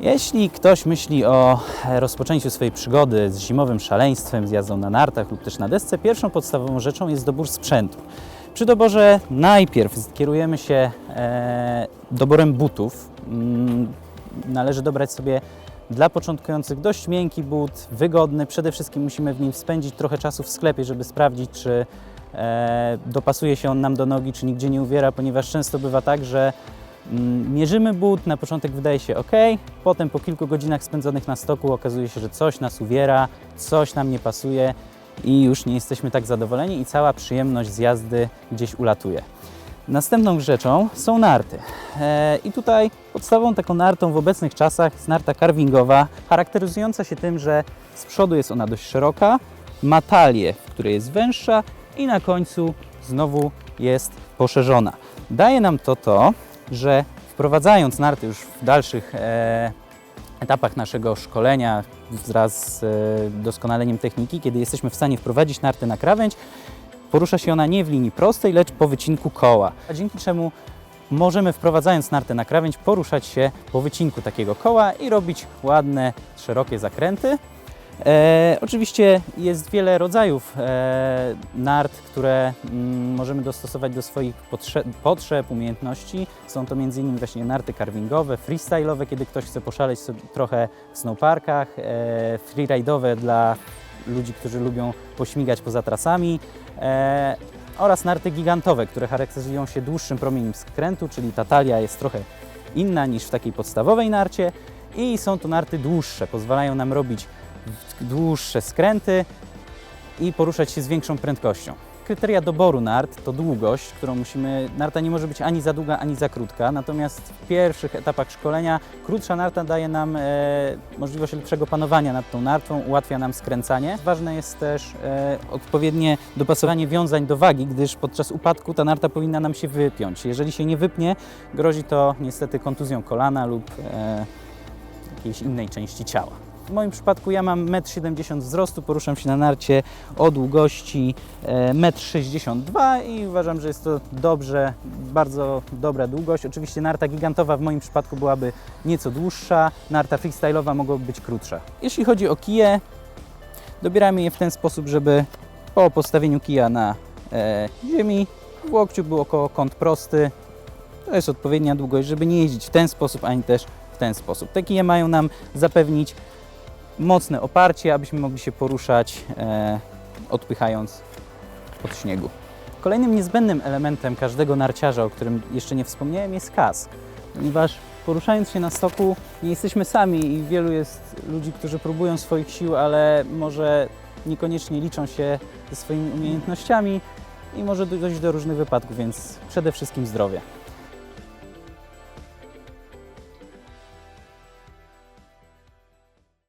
Jeśli ktoś myśli o rozpoczęciu swojej przygody z zimowym szaleństwem, z jazdą na nartach lub też na desce, pierwszą podstawową rzeczą jest dobór sprzętu. Przy doborze najpierw kierujemy się e, doborem butów. Mm, należy dobrać sobie dla początkujących dość miękki but, wygodny. Przede wszystkim musimy w nim spędzić trochę czasu w sklepie, żeby sprawdzić, czy e, dopasuje się on nam do nogi, czy nigdzie nie uwiera, ponieważ często bywa tak, że mierzymy but, na początek wydaje się ok, potem po kilku godzinach spędzonych na stoku okazuje się, że coś nas uwiera, coś nam nie pasuje i już nie jesteśmy tak zadowoleni i cała przyjemność z jazdy gdzieś ulatuje. Następną rzeczą są narty. E, I tutaj podstawową taką nartą w obecnych czasach jest narta carvingowa, charakteryzująca się tym, że z przodu jest ona dość szeroka, ma talię, w której jest węższa i na końcu znowu jest poszerzona. Daje nam to to, że wprowadzając narty już w dalszych e, etapach naszego szkolenia wraz z e, doskonaleniem techniki, kiedy jesteśmy w stanie wprowadzić nartę na krawędź, porusza się ona nie w linii prostej, lecz po wycinku koła. A dzięki czemu możemy wprowadzając nartę na krawędź poruszać się po wycinku takiego koła i robić ładne, szerokie zakręty. E, oczywiście jest wiele rodzajów e, nart, które mm, możemy dostosować do swoich potrze- potrzeb, umiejętności. Są to m.in. właśnie narty carvingowe, freestyle'owe, kiedy ktoś chce poszaleć sobie trochę w snowparkach, e, freeride'owe dla ludzi, którzy lubią pośmigać poza trasami e, oraz narty gigantowe, które charakteryzują się dłuższym promieniem skrętu, czyli ta talia jest trochę inna niż w takiej podstawowej narcie i są to narty dłuższe, pozwalają nam robić dłuższe skręty i poruszać się z większą prędkością. Kryteria doboru nart to długość, którą musimy. Narta nie może być ani za długa, ani za krótka. Natomiast w pierwszych etapach szkolenia krótsza narta daje nam e, możliwość lepszego panowania nad tą nartą, ułatwia nam skręcanie. Ważne jest też e, odpowiednie dopasowanie wiązań do wagi, gdyż podczas upadku ta narta powinna nam się wypiąć. Jeżeli się nie wypnie, grozi to niestety kontuzją kolana lub e, jakiejś innej części ciała. W moim przypadku ja mam 1,70 m wzrostu, poruszam się na narcie o długości e, 1,62 m i uważam, że jest to dobrze, bardzo dobra długość. Oczywiście narta gigantowa w moim przypadku byłaby nieco dłuższa, narta freestyle'owa mogłaby być krótsza. Jeśli chodzi o kije, dobieramy je w ten sposób, żeby po postawieniu kija na e, ziemi w łokciu był około kąt prosty. To jest odpowiednia długość, żeby nie jeździć w ten sposób, ani też w ten sposób. Te kije mają nam zapewnić mocne oparcie, abyśmy mogli się poruszać, e, odpychając od śniegu. Kolejnym niezbędnym elementem każdego narciarza, o którym jeszcze nie wspomniałem, jest kask, ponieważ poruszając się na stoku nie jesteśmy sami i wielu jest ludzi, którzy próbują swoich sił, ale może niekoniecznie liczą się ze swoimi umiejętnościami i może dojść do różnych wypadków, więc przede wszystkim zdrowie.